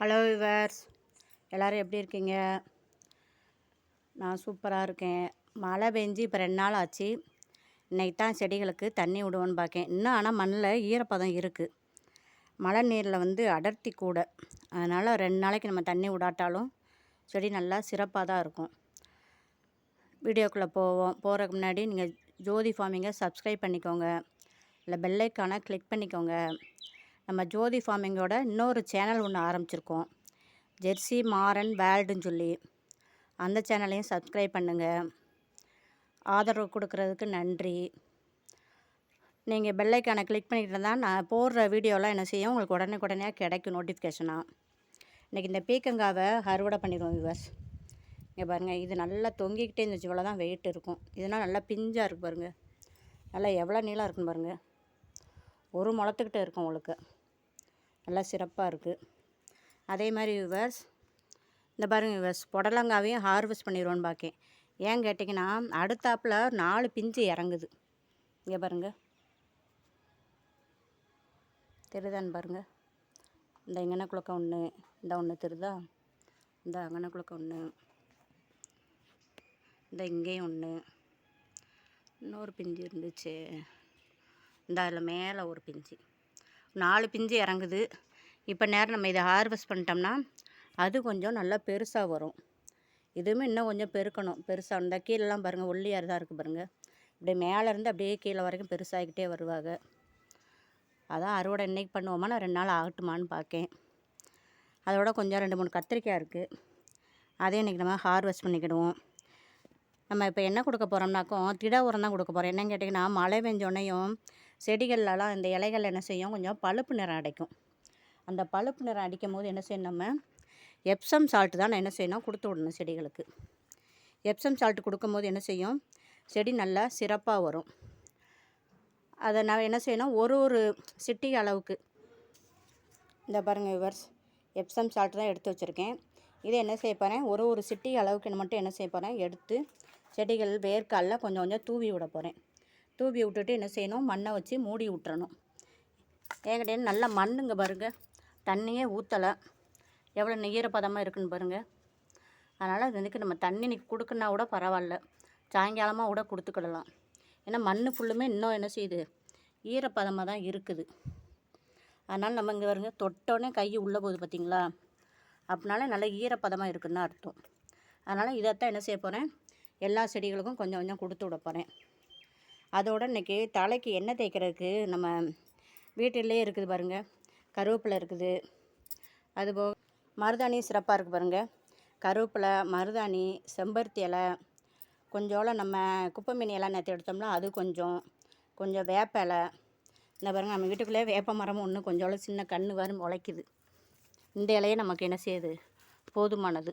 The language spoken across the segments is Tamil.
ஹலோ விவர்ஸ் எல்லோரும் எப்படி இருக்கீங்க? நான் சூப்பராக இருக்கேன். மழை பெஞ்சு இப்போ ரெண்டு நாள் ஆச்சு. இன்றைக்கி தான் செடிகளுக்கு தண்ணி விடுவோன்னு பார்க்கேன் இன்னும் ஆனால் மண்ணில் ஈரப்பதம் இருக்குது மழை நீரில் வந்து அடர்த்தி கூட. அதனால் ரெண்டு நாளைக்கு நம்ம தண்ணி விடாட்டாலும் செடி நல்லா சிறப்பாக தான் இருக்கும். வீடியோக்குள்ளே போவோம். போகிறதுக்கு முன்னாடி நீங்கள் ஜோதி ஃபார்மிங்கை சப்ஸ்கிரைப் பண்ணிக்கோங்க. இல்லை பெல்லைக்கான கிளிக் பண்ணிக்கோங்க. நம்ம ஜோதி ஃபார்மிங்கோட இன்னொரு சேனல் ஒன்று ஆரம்பிச்சிருக்கோம். ஜெர்சி மாறன் வேல்டுன்னு சொல்லி. அந்த சேனலையும் சப்ஸ்கிரைப் பண்ணுங்கள் ஆதரவு கொடுக்குறதுக்கு நன்றி. நீங்கள் பெல்லைக்கான கிளிக் பண்ணிக்கிட்டு இருந்தால் நான் போடுற வீடியோலாம் என்ன செய்யும்? உங்களுக்கு உடனே உடனே கிடைக்கும் நோட்டிஃபிகேஷனாக இன்றைக்கி இந்த பீக்கங்காவை அறுவடை பண்ணிடுவோம் விவர்ஸ் இங்கே பாருங்கள் இது நல்லா தொங்கிக்கிட்டே இருந்துச்சு. இவ்வளோ தான் வெயிட் இருக்கும். இதனால் நல்லா பிஞ்சாக இருக்குது பாருங்கள் நல்லா எவ்வளோ நீளாக இருக்குன்னு பாருங்கள் ஒரு முளத்துக்கிட்ட இருக்கும் உங்களுக்கு. நல்லா சிறப்பாக இருக்குது அதே மாதிரி விவர்ஸ் இந்த பாருங்கள் விவர்ஸ் புடலங்காவையும் ஹார்வெஸ்ட் பண்ணிடுவோன்னு பார்க்கேன் ஏன் கேட்டிங்கன்னா அடுத்தாப்பில் நாலு பிஞ்சு இறங்குது. இங்கே பாருங்கள் தெரியுதான்னு பாருங்கள் இந்த இங்கன ஒன்று இந்த ஒன்று தெரியுதா? இந்த அங்கன ஒன்று இந்த இங்கேயும் ஒன்று இன்னொரு பிஞ்சு இருந்துச்சு. இந்த அதில் மேலே ஒரு பிஞ்சு. நாலு பிஞ்சு இறங்குது. இப்போ நேரம் நம்ம இதை ஹார்வெஸ்ட் பண்ணிட்டோம்னா அது கொஞ்சம் நல்லா பெருசாக வரும். இதுவுமே இன்னும் கொஞ்சம் பெருக்கணும். பெருசாக இருந்தால் கீழெலாம் பாருங்கள் ஒல்லியாக தான் இருக்குது பாருங்கள் இப்படி மேலேருந்து அப்படியே கீழே வரைக்கும் பெருசாகிக்கிட்டே வருவாங்க. அதான் அறுவடை இன்றைக்கி பண்ணுவோமா நான் ரெண்டு நாள் ஆகட்டுமான்னு பார்க்கேன் அதோட கொஞ்சம் ரெண்டு மூணு கத்திரிக்காய் இருக்குது அதையும் இன்றைக்கி நம்ம ஹார்வெஸ்ட் பண்ணிக்கிடுவோம். நம்ம இப்போ என்ன கொடுக்க போகிறோம்னாக்கோ திட உரம் தான் கொடுக்க போகிறோம் என்னன்னு கேட்டிங்கன்னா மழை பெஞ்சோடனையும் செடிகள்லலாம் இந்த இலைகள் என்ன செய்யும்? கொஞ்சம் பழுப்பு நிறம் அடைக்கும். அந்த பழுப்பு நிறம் அடிக்கும் போது என்ன செய்யணும் நம்ம? எப்சம் சால்ட்டு தான் நான் என்ன செய்யணும்? கொடுத்து விடணும் செடிகளுக்கு. எப்சம் சால்ட்டு கொடுக்கும்போது என்ன செய்யும்? செடி நல்லா சிறப்பாக வரும். அதை நான் என்ன செய்யணும்? ஒரு ஒரு சிட்டி அளவுக்கு. இந்த பாருங்கள் விவர்ஸ் எப்சம் சால்ட்டு தான் எடுத்து வச்சுருக்கேன். இதை என்ன செய்ய போகிறேன் ஒரு ஒரு சிட்டி அளவுக்கு மட்டும் என்ன செய்ய போகிறேன் எடுத்து செடிகள் வேர்க்காலில் கொஞ்சம் கொஞ்சம் தூவி விட போகிறேன் தூவி விட்டுட்டு என்ன செய்யணும்? மண்ணை வச்சு மூடி விட்டுறணும். என்கிட்ட நல்லா மண்ணுங்க பாருங்கள் தண்ணியே ஊற்றலை எவ்வளோ ஈரப்பதமாக இருக்குன்னு பாருங்கள் அதனால் இது வந்து நம்ம தண்ணி நீ கொடுக்குன்னா கூட பரவாயில்ல. சாயங்காலமாக கூட கொடுத்துக்கிடலாம். ஏன்னா மண் ஃபுல்லுமே இன்னும் என்ன செய்யுது? ஈரப்பதமாக தான் இருக்குது. அதனால் நம்ம இங்கே வருங்க தொட்டோடனே கை உள்ளே போகுது பார்த்திங்களா அப்படினால நல்லா ஈரப்பதமாக இருக்குதுன்னு அர்த்தம். அதனால் இதைத்தான் என்ன செய்ய போகிறேன் எல்லா செடிகளுக்கும் கொஞ்சம் கொஞ்சம் கொடுத்து விட போகிறேன் அதோட இன்றைக்கி தலைக்கு எண்ணெய் தேய்க்கிறதுக்கு நம்ம வீட்டிலே இருக்குது பாருங்கள் கருவேப்பிலை இருக்குது. அதுபோக மருதாணி சிறப்பாக இருக்குது பாருங்கள் கருவேப்பிலை மருதாணி செம்பருத்தி இலை கொஞ்சோள நம்ம குப்பை மீன் இலை நேற்று எடுத்தோம்னா அது கொஞ்சம் கொஞ்சம் வேப்ப இலை. இந்த பாருங்கள் நம்ம வீட்டுக்குள்ளே வேப்ப மரமும் ஒன்று கொஞ்சோள சின்ன கன்று வரும் உழைக்குது இந்த இலையே நமக்கு என்ன செய்யுது? போதுமானது.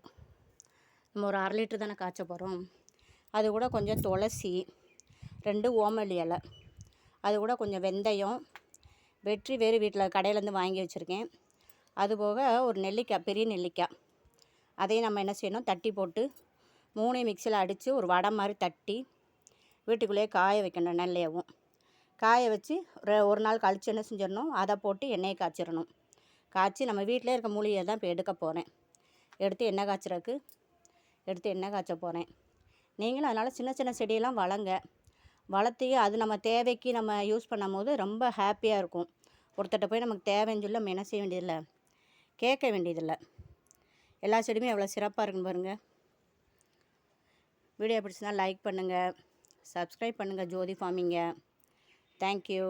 நம்ம ஒரு அரை லிட்டர் தானே காய்ச்ச போகிறோம் அது கூட கொஞ்சம் துளசி ரெண்டு ஓமலி இலை. அது கூட கொஞ்சம் வெந்தயம் வெற்றி வேறு வீட்டில் கடையிலேருந்து வாங்கி வச்சுருக்கேன். அதுபோக ஒரு நெல்லிக்காய் பெரிய நெல்லிக்காய். அதையும் நம்ம என்ன செய்யணும்? தட்டி போட்டு மூணையும் மிக்சியில் அடித்து ஒரு வடை மாதிரி தட்டி வீட்டுக்குள்ளேயே காய வைக்கணும் நெல்லையவும். காய வச்சு ஒரு நாள் கழித்து என்ன செஞ்சிடணும்? அதை போட்டு எண்ணெயை காய்ச்சிடணும். காய்ச்சி நம்ம வீட்டிலே இருக்க மூலிகை தான் இப்போ எடுக்க போகிறேன். எடுத்து எண்ணெய் காய்ச்சறதுக்கு எடுத்து எண்ணெய் காய்ச்ச போகிறேன். நீங்களும் அதனால் சின்ன சின்ன செடியெல்லாம் வளங்க வளர்த்தி அது நம்ம தேவைக்கு நம்ம யூஸ் பண்ணும் போது ரொம்ப ஹாப்பியாக இருக்கும். ஒருத்தட்ட போய் நமக்கு தேவைன்னு சொல்லி நம்ம என்ன செய்ய வேண்டியதில்லை. கேட்க வேண்டியதில்லை. எல்லா செடியுமே எவ்வளோ சிறப்பாக இருக்குன்னு பாருங்கள் வீடியோ பிடிச்சிருந்தால் லைக் பண்ணுங்கள் சப்ஸ்கிரைப் பண்ணுங்கள் ஜோதி ஃபார்மிங்க தேங்க்யூ